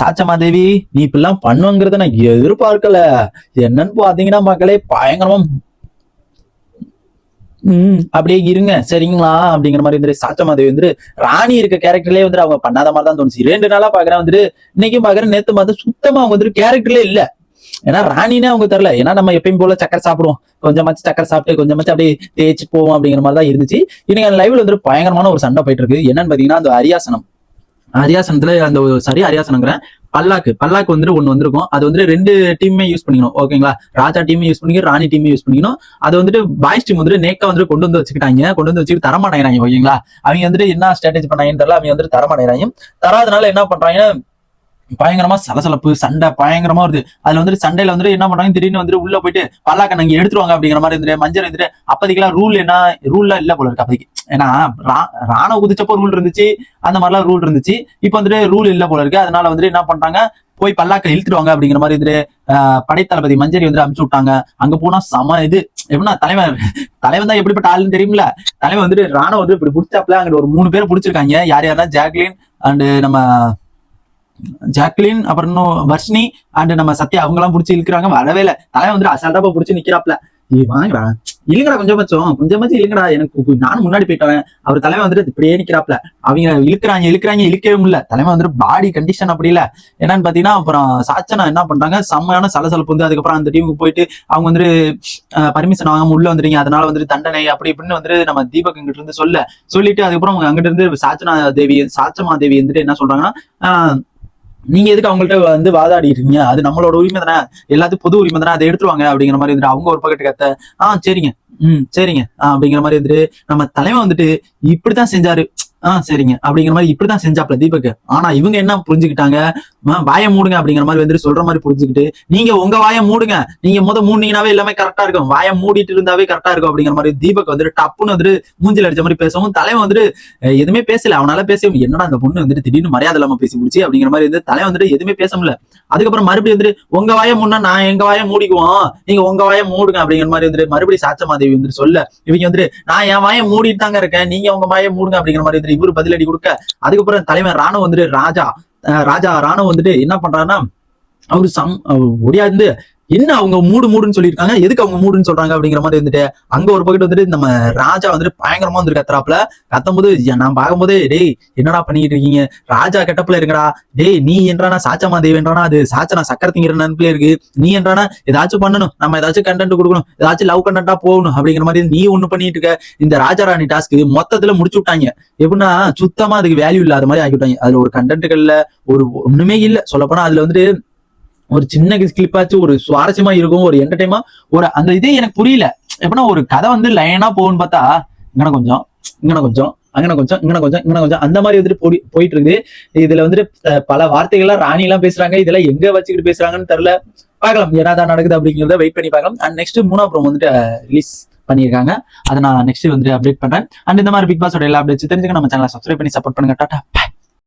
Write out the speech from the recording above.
சாச்சமாதேவி நீ இப்பெல்லாம் பண்ணுவங்கிறத நான் எதிர்பார்க்கல. என்னன்னு பாத்தீங்கன்னா மக்களே பயங்கரமா ம் அப்படியே இருங்க. சரிங்களா? அப்படிங்கிற மாதிரி வந்து சாச்சமாதேவி வந்து ராணி இருக்க கேரக்டர்லயே வந்து அவங்க பண்ணாத மாதிரி தான் தோணுச்சு. ரெண்டு நாளா பாக்குறேன் வந்துட்டு இன்னைக்கும் பாக்குறேன் நேத்து பார்த்து சுத்தமா அவங்க வந்துட்டு கேரக்டர்லே இல்ல. ஏன்னா ராணினே அவங்க தெரியல. ஏன்னா நம்ம எப்பயும் போல சக்கரை சாப்பிடுவோம். கொஞ்சமாச்சு சக்கரை சாப்பிட்டு கொஞ்சமாச்சு அப்படியே தேய்ச்சி போவோம் அப்படிங்கிற மாதிரி தான் இருந்துச்சு. இன்னைக்கு அந்த லைவ்ல வந்துட்டு பயங்கரமான ஒரு சண்டை போயிட்டு இருக்கு. என்னன்னு பாத்தீங்கன்னா அந்த அரியாசனம். அரியாசனத்துல அந்த ஒரு சரி அரியாசனங்கிறேன் பல்லாக்கு. பல்லாக்கு வந்துட்டு ஒன்று வந்திருக்கும். அது வந்துட்டு ரெண்டு டீமே யூஸ் பண்ணிக்கணும். ஓகேங்களா ராஜா டீமே யூஸ் பண்ணிக்கணும் ராணி டீமே யூஸ் பண்ணிக்கணும். அது வந்துட்டு பாய்ஸ் டீம் வந்துட்டு நேக்கா வந்துட்டு கொண்டு வந்து வச்சுக்கிட்டாங்க. கொண்டு வந்து வச்சுக்கிட்டு தரமாட்டேங்கிறாங்க ஓகேங்களா அவங்க வந்துட்டு என்ன ஸ்ட்ராட்டஜி பண்ணாங்கன்னு தெரியல. அவங்க வந்துட்டு தரமாட்டேங்கிறாங்க. தராதனால என்ன பண்றாங்க? பயங்கரமா சலசலப்பு சண்டை பயங்கரமா வருது. அதுல வந்துட்டு சண்டையில வந்துட்டு என்ன பண்றாங்க? திடீர்னு வந்துட்டு உள்ள போயிட்டு பல்லாக்க நாங்க எடுத்துருவாங்க அப்படிங்கிற மாதிரி இருந்துட்டு மஞ்சள் இருந்துட்டு அப்போதைக்கெல்லாம் ரூல் என்ன? ரூல்லாம் இல்ல போல இருக்கு அப்போதைக்கு. ஏன்னா ரா- குதிச்சப்போ ரூல் இருந்துச்சு. அந்த மாதிரிலாம் ரூல் இருந்துச்சு. இப்போ வந்துட்டு ரூல் இல்ல போல இருக்கு. அதனால வந்துட்டு என்ன பண்றாங்க? போய் பல்லாக்க இழுத்துருவாங்க அப்படிங்கிற மாதிரி வந்துட்டு அஹ் படைத்தளபதி மஞ்சரி வந்து அமுச்சு விட்டாங்க. அங்க போனா சம இது. எப்படின்னா தலைவர் தலைவன் தான் எப்படிப்பட்ட ஆளுன்னு தெரியும்ல தலைவன் வந்துட்டு ராணுவ வந்து இப்படி பிடிச்சாப்ல அங்க ஒரு மூணு பேர் பிடிச்சிருக்காங்க. யார் யாருன்னா ஜாக்லின் அண்டு நம்ம ஜாக்லின் அப்புறம் இன்னும் வர்ஷினி அண்ட் நம்ம சத்யா அவங்க எல்லாம் பிடிச்சி இழுக்கிறாங்க. வரவே இல்லை. தலைவன் வந்துட்டு அசால்ட்டா போய் பிடிச்சி நிக்கிறாப்ல. நீ வாங்கடா. இழுங்கடா கொஞ்சம் கொஞ்சமாச்சும் இல்லைங்கடா எனக்கு நானும் முன்னாடி போயிட்டேன் அவர் தலைவன் வந்துட்டு இப்படியே நிக்கிறாப்ல. அவங்க இழுக்கிறாங்க இழுக்கிறாங்க இழுக்கவே முடியல. தலைவன் வந்துட்டு பாடி கண்டிஷன் அப்படி இல்ல. என்னன்னு பாத்தீங்கன்னா அப்புறம் சாச்சனா என்ன பண்றாங்க? செம்மையான சலசலப்பு வந்து அதுக்கப்புறம் அந்த டீமுக்கு போயிட்டு அவங்க வந்துட்டு பர்மிஷன் வாங்காம உள்ள வந்துட்டீங்க. அதனால வந்துட்டு தண்டனை அப்படி இப்படின்னு வந்துட்டு நம்ம தீபக் அங்கிட்ட இருந்து சொல்ல. சொல்லிட்டு அதுக்கப்புறம் அவங்க அங்கிட்ட இருந்து சாச்சனா தேவி சாச்சமா தேவி வந்துட்டு என்ன சொல்றாங்கன்னா ஆஹ், நீங்க எதுக்கு அவங்கள்ட்ட வந்து வாதாடி இருக்கீங்க அது நம்மளோட உரிமை தானே. எல்லாத்துக்கும் பொது உரிமை தானே. அதை எடுத்துருவாங்க அப்படிங்கிற மாதிரி வந்துட்டு அவங்க ஒரு பக்கத்து கத்த ஆ சரிங்க. ம் சரிங்க. அப்படிங்கிற மாதிரி வந்துட்டு நம்ம தலைவன் வந்துட்டு இப்படித்தான் செஞ்சாரு. ஆ சரிங்க. அப்படிங்கிற மாதிரி இப்படிதான் செஞ்சாப்ல தீபக் ஆனா இவங்க என்ன புரிஞ்சுக்கிட்டாங்க? வாய வாயை மூடுங்க அப்படிங்கிற மாதிரி வந்துட்டு சொல்ற மாதிரி புரிஞ்சுக்கிட்டு நீங்க உங்க வாயை மூடுங்க. நீங்க முத மூடினீங்கனாவே எல்லாமே கரெக்டா இருக்கும். வாயை மூடிட்டு இருந்தாவே கரெக்டா இருக்கும் அப்படிங்கிற மாதிரி தீபக் வந்துட்டு டப்புன்னு வந்துட்டு மூஞ்சில அடிச்ச மாதிரி பேசவும் தலைவன் வந்துட்டு எதுவுமே பேசல. அவனால பேச என்னடா அந்த பொண்ணு வந்துட்டு திடீர்னு மரியாதை இல்லாம பேசி முடிச்சு அப்படிங்கிற மாதிரி வந்து தலைவன் வந்துட்டு எதுவுமே பேச முடியல. அதுக்கப்புறம் மறுபடியும் வந்துட்டு உங்க வாயை முன்னா நான் எங்க வாயை மூடிக்குவோம்? நீங்க உங்க வாயை மூடுங்க அப்படிங்கிற மாதிரி வந்துட்டு மறுபடியும் சாச்சமாதேவி வந்துட்டு சொல்ல இவங்க வந்துட்டு நான் என் வாய மூடிட்டு தாங்க இருக்கேன். நீங்க உங்க வாய மூடுங்க அப்படிங்கிற மாதிரி வந்துட்டு இவரு பதிலடி கொடுக்க. அதுக்கப்புறம் தலைவன் ராணுவ வந்துட்டு ராஜா ராஜா ராணுவ வந்துட்டு என்ன பண்றாருன்னா அவரு சம் அவர் ஒடியாந்து என்ன அவங்க மூடு மூடுன்னு சொல்லியிருக்காங்க? எதுக்கு அவங்க மூடுன்னு சொல்றாங்க அப்படிங்கிற மாதிரி வந்துட்டு அங்க ஒரு பக்கெட் வந்துட்டு நம்ம ராஜா வந்துட்டு பயங்கரமா வந்து கத்துறாப்புல. கத்தும்போது நான் பார்க்கும்போதே டேய் என்னடா பண்ணிட்டு இருக்கீங்க? ராஜா கெட்டப்புல இருக்கடா டேய் நீ என்றானா சாச்சமா தேவி என்றானா? அது சாச்சனா சக்கர திங்கிற நினைப்புல இருக்கு. நீ என்றானா ஏதாச்சும் பண்ணணும். நம்ம ஏதாச்சும் கண்டென்ட் கொடுக்கணும். ஏதாச்சும் லவ் கண்டென்ட்டா போகணும். அப்படிங்கிற மாதிரி நீ ஒண்ணு பண்ணிட்டு இருக்க. இந்த ராஜா ராணி டாஸ்க் மொத்தத்துல முடிச்சு விட்டாங்க. எப்படின்னா சுத்தமா அதுக்கு வேல்யூ இல்லாத மாதிரி ஆக்கி விட்டாங்க. அதுல ஒரு கண்டென்ட்டுகள்ல ஒரு ஒண்ணுமே இல்லை. சொல்லப்போனா அதுல வந்துட்டு ஒரு சின்ன கிளிப்பாச்சு ஒரு சுவாரஸ்யமா இருக்கும் ஒரு என்டர்டைமா ஒரு அந்த இதே எனக்கு புரியல. எப்படின்னா ஒரு கதை வந்து லைனா போகும்னு பார்த்தா இங்கன கொஞ்சம் இங்கன கொஞ்சம் அங்கன கொஞ்சம் இங்கன கொஞ்சம் இங்கன கொஞ்சம் அந்த மாதிரி வந்துட்டு போய் போயிட்டு இருக்குது இதுல வந்துட்டு பல வார்த்தைகள்லாம் ராணி எல்லாம் பேசுறாங்க. இதெல்லாம் எங்க வச்சுக்கிட்டு பேசுறாங்கன்னு தெரியல. பார்க்கலாம் என்னதான் நடக்குது அப்படிங்கிறத வெயிட் பண்ணி பார்க்கலாம். அண்ட் நெக்ஸ்ட் மூணா ப்ரோம் வந்துட்டு ரிலீஸ் பண்ணியிருக்காங்க. அதை நான் நெக்ஸ்ட் வந்துட்டு அப்டேட் பண்றேன். அண்ட் இந்த மாதிரி பிக் பாஸோட எல்லா அப்டேட்ஸ் தெரிஞ்சுக்க நம்ம சேனலை சப்ஸ்கிரைப் பண்ணி சப்போர்ட் பண்ணுங்க. டாட்டா